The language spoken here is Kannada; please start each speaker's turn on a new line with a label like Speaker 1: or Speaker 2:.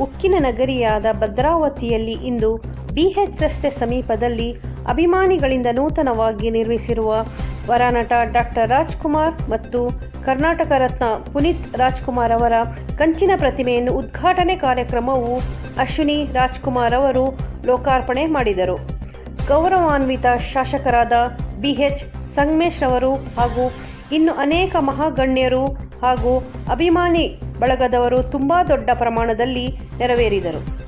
Speaker 1: ಉಕ್ಕಿನ ನಗರಿಯಾದ ಭದ್ರಾವತಿಯಲ್ಲಿ ಇಂದು ಬಿಎಚ್ ರಸ್ತೆ ಸಮೀಪದಲ್ಲಿ ಅಭಿಮಾನಿಗಳಿಂದ ನೂತನವಾಗಿ ನಿರ್ಮಿಸಿರುವ ವರನಟ ಡಾಕ್ಟರ್ ರಾಜ್ಕುಮಾರ್ ಮತ್ತು ಕರ್ನಾಟಕ ರತ್ನ ಪುನೀತ್ ರಾಜ್ಕುಮಾರ್ ಅವರ ಕಂಚಿನ ಪ್ರತಿಮೆಯನ್ನು ಉದ್ಘಾಟನೆ ಕಾರ್ಯಕ್ರಮವು ಅಶ್ವಿನಿ ರಾಜ್ಕುಮಾರ್ ಅವರು ಲೋಕಾರ್ಪಣೆ ಮಾಡಿದರು. ಗೌರವಾನ್ವಿತ ಶಾಸಕರಾದ ಬಿಎಚ್ ಸಂಗಮೇಶ್ ಅವರು ಹಾಗೂ ಇನ್ನು ಅನೇಕ ಮಹಾಗಣ್ಯರು ಹಾಗೂ ಅಭಿಮಾನಿ ಬಳಗದವರು ತುಂಬಾ ದೊಡ್ಡ ಪ್ರಮಾಣದಲ್ಲಿ ನೆರವೇರಿದರು.